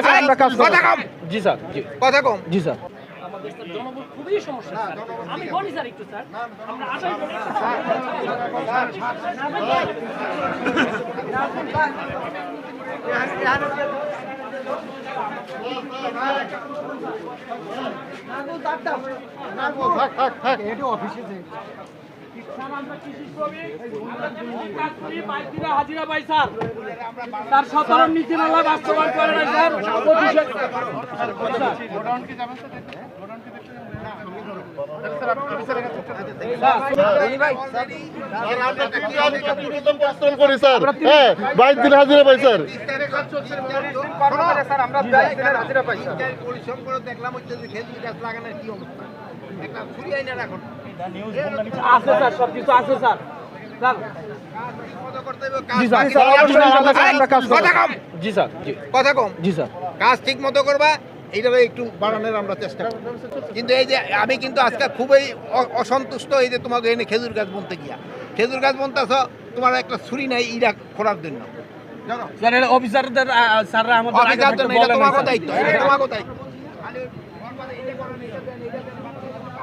এলাকায় আমরা কাজ করব কথা কম জি স্যার জি কথা কম জি স্যার আমাদের স্যার জনবল খুবই সমস্যা স্যার আমি বলি স্যার একটু স্যার আমরা আঠাশ জন হাজিরা পাই স্যার তার সতেরো নীতিমালা বাস্তবায়ন করে নাই স্যার পঁচিশে করি স্যার হ্যাঁ বাইশ দিন হাজিরা পাই স্যার পরিশ্রম করে দেখলাম গাছ লাগানোর কি অবস্থা একটা ছুরি আইনা রাখুন আছে স্যার সব কিছু আছে স্যার। জি স্যার কথা কম। জি স্যার জি। কথা কম। জি স্যার। কাজ ঠিক মতো করবা এইটাকে একটু বাড়ানোর আমরা চেষ্টা করব। কিন্তু এই যে আমি কিন্তু আজকে খুবই অসন্তুষ্ট এই যে তোমাকে এনে খেজুর গাছ বুনতে গিয়া। খেজুর গাছ বুনতেছ তোমার একটা ছুরি নাই ইরা খোলার জন্য। জানো? Sir